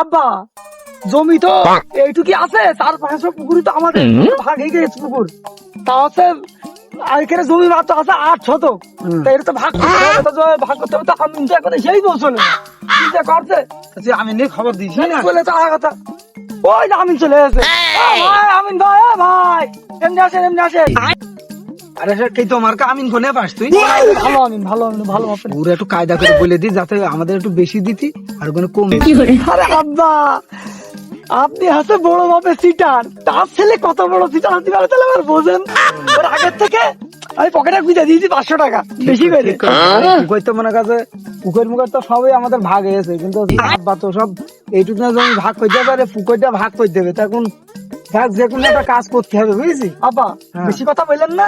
আব্বা জমি তো এইটুকি আছে চার পাঁচশো পুকুরি তো আমাদের। ভাগ হয়ে গেছে পুকুর। তা হচ্ছে এখানে জমি মাত্র আছে আট শতক এটা তো ভাগ করতে হবে তো ভাগ করতে হবে তো আমি তো এখন সেই চিন্তা করছে? আমি নিয়ে খবর দিয়েছি না? চলে তো কথা? ওই যে চলে ভাই আমিন ভাই এ ভাই। এমনি আসেন এমনি আসেন। আরে সে তোমার আমিন কোনে পাস তুই? ভালো আমিন ভালো আমিন ভালো আপনি পুরো একটু কায়দা করে বলে দি যাতে আমাদের একটু বেশি দিতি আর কোনো কম আরে আব্বা আপনি হাতে বড় বাপে সিটার। তার ছেলে কত বড় সিটার হতে পারে তাহলে আমার বোঝেন। আগের থেকে আমি পকেটে গুঁজে দিয়েছি পাঁচশো টাকা বেশি করে। পুকুর তো মনে কাছে পুকুর মুখের তো সবই আমাদের ভাগ হয়েছে কিন্তু তো সব এইটুকু না ভাগ করতে পারে পুকুরটা ভাগ করে দেবে তখন দেখ যে কোনো একটা কাজ করতে হবে বুঝেছি? আব্বা হ্যাঁ। বেশি কথা বললেন না।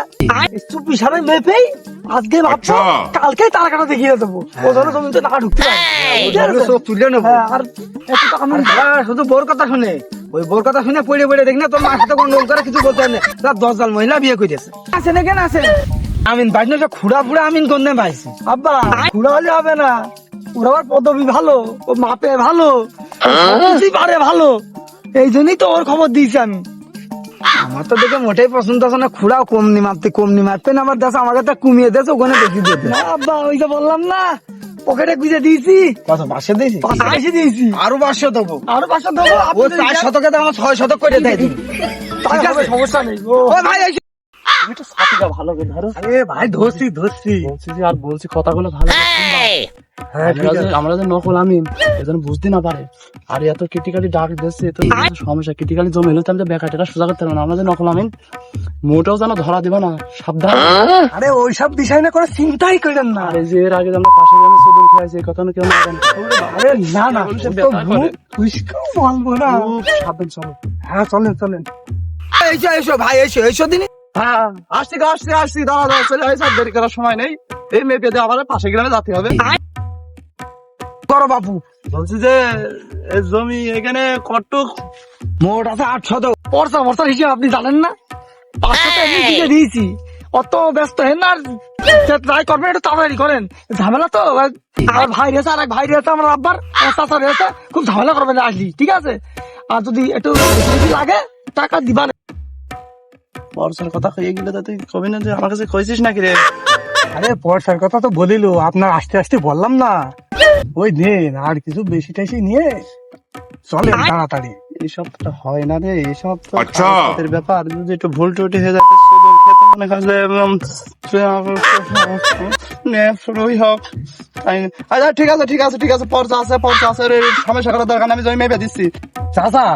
চুপি সারে মেপেই আজকে ভাবছ কালকে তার কাটা দেখিয়ে দেবো। ও ধরো জমিতে না ঢুকতে তুলে নেব। হ্যাঁ, আর শুধু বোর কথা শুনে। ওই বোর কথা শুনে পড়ে পড়ে দেখ না তোর মাকে তো কোনো করে কিছু বলতে হয় না। তার দশ জাল মহিলা বিয়ে করেছে আছেন এখানে আছেন আমিন বাইশ না খুড়া ফুড়া আমিন কোন পাইছি আব্বা ঘুরা হলে হবে না। ওর আবার পদবি ভালো ও মাপে ভালো পারে ভালো। এই জন্যই তো ওর খবর দিয়েছি আমি। আমার তো দেখে মোটেই পছন্দ আছে না খুড়াও কম নি মাপতে কম নি মাপতে না আমার দেশ আমাকে তো কমিয়ে দেশ ওখানে বেশি দিতে না আব্বা ওই যে বললাম না পকেটে গুঁজে দিয়েছি। কত পাঁচশো দিয়েছি? দিয়েছি। আরও পাঁচশো দেবো। আরও পাঁচশো দেবো ও চার শতকে তো আমার ছয় শতক করে দেয় তুমি। ঠিক আছে। সমস্যা নেই ও। ভাই ভালো করে ধরো। আরে ভাই ধরছি ধরছি। বলছি আর বলছি কথাগুলো ভালো হ্যাঁ আমরা যে নকল আমি এজন্য বুঝতে না পারে। আর এত ক্রিটিক্যালি ডাক দিচ্ছে এত সমস্যা ক্রিটিক্যালি জমে তো আমি যে বেকারটা সোজা করতে পারব না। আমরা যে নকল আমিন মোটেও যেন ধরা দিবা না সাবধান। আরে ওইসব বিষয় না করে চিন্তাই করেন না। আর যে এর আগে আমরা পাশে গ্রামে সেদিন খেয়েছি কথা না কেউ না আরে না না তো মানবো না। সাবধান চলো। হ্যাঁ চলেন চলেন। এইসো এইসো ভাই এইসো দিনই হ্যাঁ আসছি আসছি আসছি দাঁড়া দাঁড়া চলে আর দেরি করার সময় নেই। এই মেপে দিয়ে আবার পাশে গ্রামে যেতে হবে। করো বাপু। বলছি যে জমি এখানে কটুক মোট আছে আট শতক পরসা পরসার হিসেবে আপনি জানেন না? পাঁচশো দিয়ে দিয়েছি। অত ব্যস্ত হেন আর ট্রাই করবেন একটু তাড়াতাড়ি করেন। ঝামেলা তো আর ভাই রয়েছে আর এক ভাই রয়েছে আমার আব্বার চাচা রয়েছে খুব ঝামেলা করবেন আসলি ঠিক আছে? আর যদি একটু লাগে টাকা দিবা না। বর্ষার কথা হয়ে গেলে তুই কবি না যে আমার কাছে কইছিস নাকি রে? আরে পয়সার কথা তো বলিল আপনার আস্তে আস্তে বললাম না। ওই নেন আর কিছু বেশি টাইসি নিয়ে চলেন তাড়াতাড়ি। এইসব তো হয় না রে এইসব তো আচ্ছা। ব্যাপার। যদি একটু ভুল টুটি হয়ে যায় সেদিন খেতে মনে কাজ শুরুই হোক। আচ্ছা ঠিক আছে ঠিক আছে ঠিক আছে পর্চা আছে পর্চা আছে রে সমস্যা করার দরকার আমি জমি মেপে দিচ্ছি। চাচা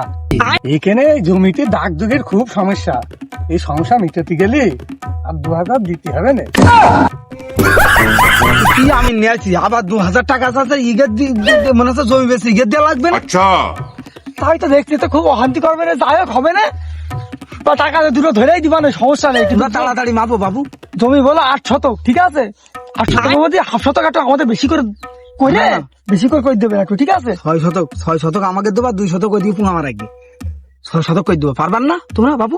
এখানে জমিতে দাগ দুগের খুব সমস্যা। এই সংসার মিটাতে গেলি আর দু হাজার দিতে হবে না। আমি নিয়েছি? আবার দু হাজার টাকা আছে মনে হচ্ছে জমি বেশি দেওয়া লাগবে না? আচ্ছা। তাই তো দেখতে তো খুব করবে না যাই হোক হবে না। বা দুটো ধরেই দিবা না সমস্যা নেই তাড়াতাড়ি মাপো বাবু। জমি বলো আট শতক ঠিক আছে? আট শতকের মধ্যে হাফ শতক একটা আমাদের বেশি করে করে বেশি করে কই দেবে একটু ঠিক আছে? ছয় শতক ছয় শতক আমাকে দেবা দুই শতক ওই দিকে পুঙা মারা ছয় শতক কই দেবো পারবার না তোমরা বাবু?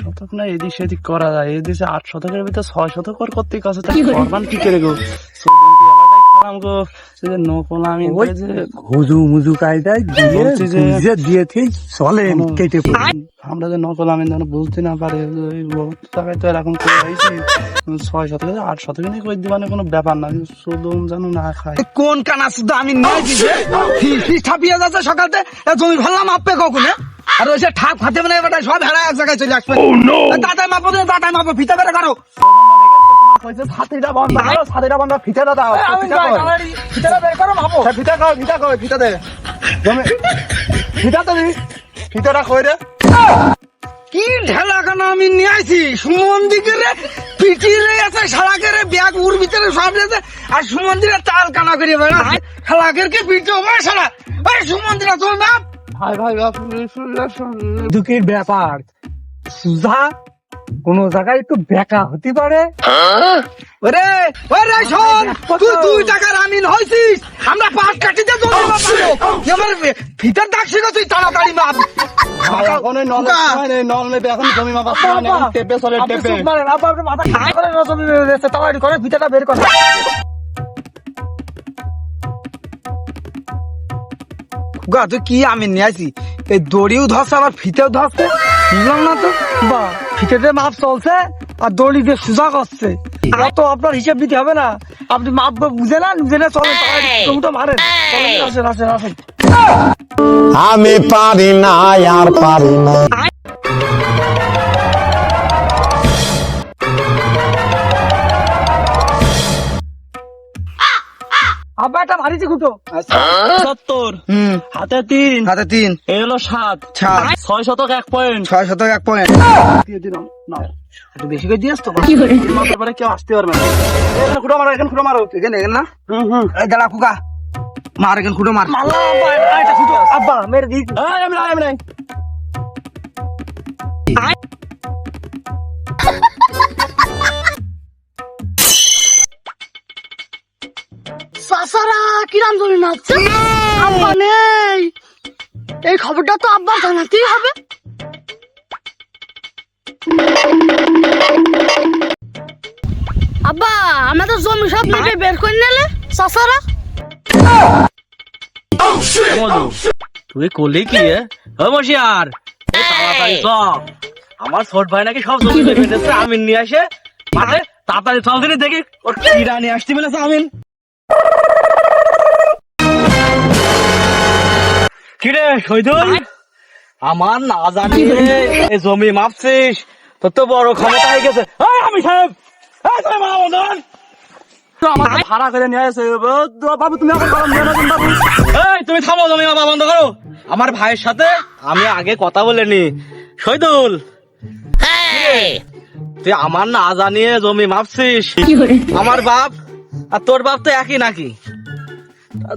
শতক না এদিক সেদিক করা যায়। এই দেশে আট শতকের ভিতরে ছয় শতক করতে কাছে তাই করবান কি করে গো। আমরা যে নকল আমি বুঝতে না পারে তো এরকম ছয় শতকে আট শতকে নিয়ে কই দিবানে কোনো ব্যাপার না চোদন যেন না খায়। কোন কানা শুধু আমি নিয়েছি যে? ফিস ফিস ছাপিয়ে যাচ্ছে সকালতে জমি ভাবলাম মাপবে কখনো? আর ওই যে ঠাক ফাতে মানে এবার সব ভেড়া এক জায়গায় চলে আসবে। দাদাই মাপো দে দাদাই মাপো ফিতে বেড়ে করো। ছাতিটা বন্ধ করো ছাতিটা বন্ধ ফিতেটা দাও এই, আমিন ভাই, তাড়াতাড়ি ফিতাটা বের করো ভাবো ফিতা কই ফিতা কই ফিতা দে। জমে ফিতা তো দি ফিতাটা কই রে? কি ঢেলা কানা আমি নিয়ে আইছি? সুমন্দিরে পিটি রে আছে সারাকের ব্যাগ উর ভিতরে সব আছে আর সুমন্দিরে তাল কানা করে বেড়া সারাকের কে পিটি হবে সারা এই সুমন্দিরা তোর নাম ভাই ভাই দুঃখের ব্যাপার। সুজা কোন জায়গায় একটু বেকা হতে পারে? ওরে ওরে শোন তুই দুই টাকার আমিন হইছিস। আমরা পাঁচ কাটিতে জমি মাপাবো এবার ভিতর ডাকছি তুই তাড়াতাড়ি মাপ জমি মাপা সময় নেই এখন টেপে গা তুই কি আমি নিয়ে আসি এই দড়িও ধরছে আবার ফিতেও ধরছে। বুঝলাম না তো? বা ফিতেতে মাপ চলছে আর দড়ি দিয়ে সোজা করছে তো আপনার হিসাব দিতে হবে না। আপনি মাপ বুঝে না বুঝে না চলেন তো মারেন। আসেন আসেন আসেন। আমি পারি না আর পারি না। ভারী খুঁটো সত্তর হাতে তিন হাতে তিন। এই হলো সাত। সাত। ছয় শতক এক পয়েন্ট ছয় শতক এক পয়েন্ট দিয়ে দিলাম। নাও। বেশি করে দিয়েছ তো পরে কেউ আসতে পারবে না। এখানে খুঁড়ো মারো এখানে খুঁড়ো মারো। এখানে এখানে না? হুম হুম। এই দাঁড়া কুকা মার এখানে খুঁটো মার। আব্বা এটা- এটা খুঁটো আব্বা মেরে দিই আমি নাই আমি নাই। সাসারা কিরাম জমি আব্বা নেই। এই খবরটা তো আব্বা জানাতেই হবে। আব্বা আমাদের জমি সব বের করে নিলে সাসারা। তুই করলি কি মশিয়ার এই। আমার ছোট ভাই নাকি সব জমি আমিন নিয়ে আসে। তাড়াতাড়ি চল দিনে দেখি। ওর কিরা নিয়ে আসতে বলেছে আমিন। কিরে আমার না জানি জমি মাপছিস তোর তো বড় ক্ষমতা হয়ে গেছে আমি সাহেব এই তুমি মা বন্ধন। আমাকে ভাড়া করে নিয়ে আসে বাবু তুমি এখন গরম নিয়ে বাবু এই তুমি থামো জমি মাপা বন্ধ করো। আমার ভাইয়ের সাথে আমি আগে কথা বলে নি। শহীদুল। তুই আমার না জানিয়ে জমি মাপছিস। আমার বাপ আর তোর বাপ তো একই নাকি?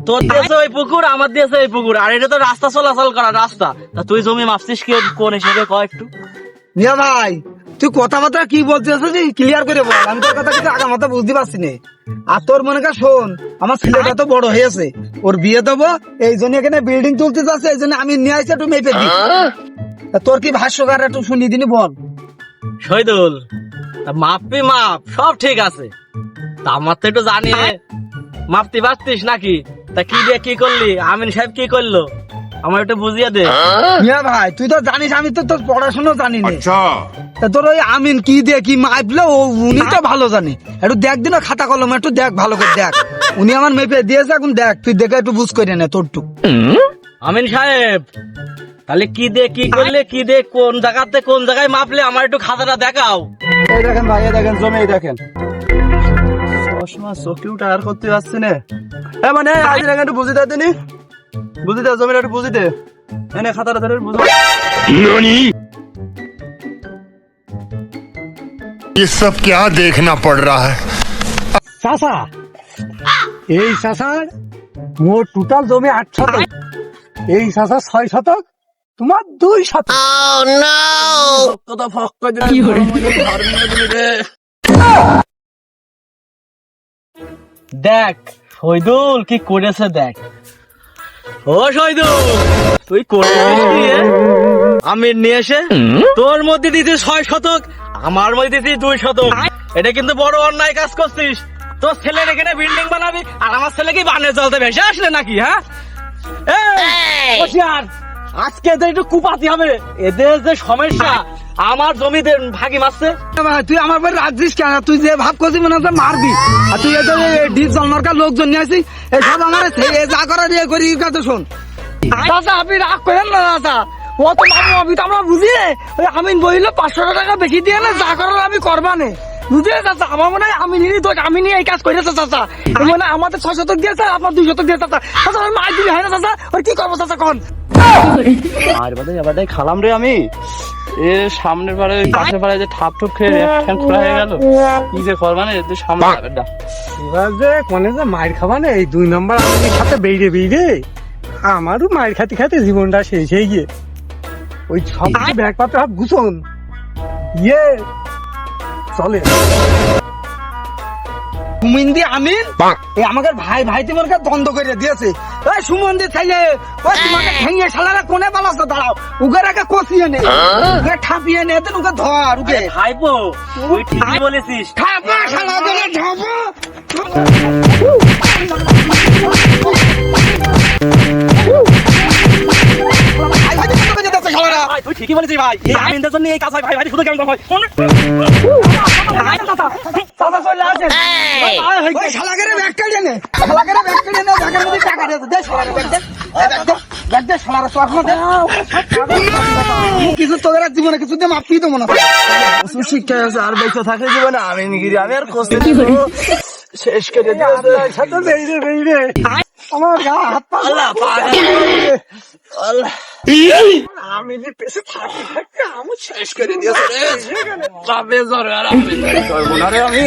তোর দিয়েছে ওই পুকুর আমার দিয়েছে ওই পুকুর। আর এটা তো রাস্তা চলাচল করা রাস্তা। তা তুই জমি মাপছিস কি কোন হিসেবে? কয় একটু। মিয়া ভাই তুই কথাবার্তা কি বলছিস ক্লিয়ার করে বল। আমি তোর কথা কিছু আগা মাথা বুঝতে পারছি না। আর তোর মনে কর শোন আমার ছেলেটা তো বড় হয়েছে। ওর বিয়ে দেবো এই জন্য এখানে বিল্ডিং তুলতে যাচ্ছে এই জন্য আমি নিয়ে আসছি একটু মেপে দিই। তোর কি ভাষ্যকার একটু শুনি দিনি বল। শহীদুল তা মাপবি মাপ সব ঠিক আছে। আমার তো একটু জানি মাপতে পারতিস নাকি? তা কি দিয়ে কি করলি? আমিন সাহেব কি করল? আমার একটু বুঝিয়ে দে। মিয়া ভাই তুই তো জানিস আমি তো তোর পড়াশোনা জানি না। তা তোর ওই আমিন কি দিয়ে কি মাপলে ও উনি তো ভালো জানে। একটু দেখ দিন খাতা কলম একটু দেখ ভালো করে দেখ। উনি আমার মেপে দিয়েছে এখন দেখ তুই দেখে একটু বুঝ করে নে তোরটুক আমিন সাহেব তাহলে কি দিয়ে কি করলে কি দিয়ে কোন জায়গাতে কোন জায়গায় মাপলে আমার একটু খাতাটা দেখাও। এই দেখেন ভাই এই দেখেন জমি এই দেখেন সবসময় চোখেও টায়ার করতে পারছি না এ মানে আজ দেখেন একটু বুঝি দে দিনি বুঝি দে জমিটা একটু বুঝি দে এনে খাতাটা ধরে বুঝো ये सब क्या देखना पड़ रहा है চাষা এই চাষার মোট টোটাল জমি আট শতক এই চাষা ছয় শতক তোমার দুই শতক কথা ফক করে দেখ শহীদুল কি করেছে দেখ। ও শহীদুল তুই আমি নিয়ে এসে তোর মধ্যে দিছিস ছয় শতক আমার মধ্যে দিছিস দুই শতক। এটা কিন্তু বড় অন্যায় কাজ করছিস। তোর ছেলের এখানে বিল্ডিং বানাবি আর আমার ছেলে কি বানের জলতে ভেসে আসলে নাকি হ্যাঁ? আজকে এদের একটু কুপাতি হবে। এদের যে সমস্যা আমার জমিতে ভাগি মারছে। তুই আমার বাড়ি রাখছিস কেন? তুই যে ভাব করছিস মনে হচ্ছে মারবি। আর তুই এদের ডিপ জন্মার লোকজন নিয়ে আসিস এই সব আমার যা করার ইয়ে করি কথা শোন। চাচা আপনি রাগ করেন না চাচা ও তো মামু আমি তো আমরা বুঝি ওই আমিন বইলে পাঁচশো টাকা বেশি দিয়ে না যা করার আমি করবানে বুঝলে চাচা আমার মনে হয় আমি নিয়ে দোষ আমি নিয়ে এই কাজ করেছে চাচা মানে আমাদের ছয় শতক দিয়েছে আপনার দুই শতক দিয়েছে চাচা চাচা ওর মার দিবি হয় না চাচা ওর কি করব চাচা কন? আর বাদে খালাম রে আমি। এ সামনের পারে পাশের পারে যে ঠাপ ঠুপ খেয়ে ঠ্যাং খোলা হয়ে গেল। কি যে করবা না এদের সামনে ব্যাপারটা এবার যে কোনে যে মায়ের খাবা না এই দুই নম্বর আমি খাতে বেইরে বেইরে আমারও মায়ের খাতে খাতে জীবনটা শেষ হয়ে গিয়ে। ওই সব কিছু ব্যাগ পাত্র সব গুছন। ইয়ে চলে। সুমিন্দি আমিন এ আমাদের ভাই ভাই তোমার দ্বন্দ্ব করে দিয়েছে ওই সুমন্দি ছেলে ওই তোমাকে ঠেঙে শালারা কোনে বালাস দাঁড়াও উগের আগে কষিয়ে নে উগে ঠাপিয়ে নে দেন উগে ধর উগে ভাইপো তুই ঠিকই বলেছিস ঠাপা শালা করে ঠিকই বলেছি ভাই এই আমিনদের জন্য এই কাজ হয় ভাই ভাই শুধু কেমন হয় চাচা চলে আসেন। ওই শালাকের ব্যাগ কাটিয়ে নে। শালাকের ব্যাগ কাটিয়ে নে ব্যাগের মধ্যে টাকা দে দে শালার ব্যাগ দে। ব্যাগ দে শালার চশমা দে। কিছু তোদের জীবনে কিছু দিয়ে মাপি তো মনে শিক্ষা আছে আর বেঁচে থাকে জীবনে আমি নিগিরি আমি আর কষ্ট শেষ করে দিয়েছে সাথে বেইরে বেইরে। আমার গা হাত পা আল্লাহ আমি যে পেছে থাকি থাকি আমি শেষ করে দিয়েছে। রে জ্বর আর আমি। করব না রে আমি।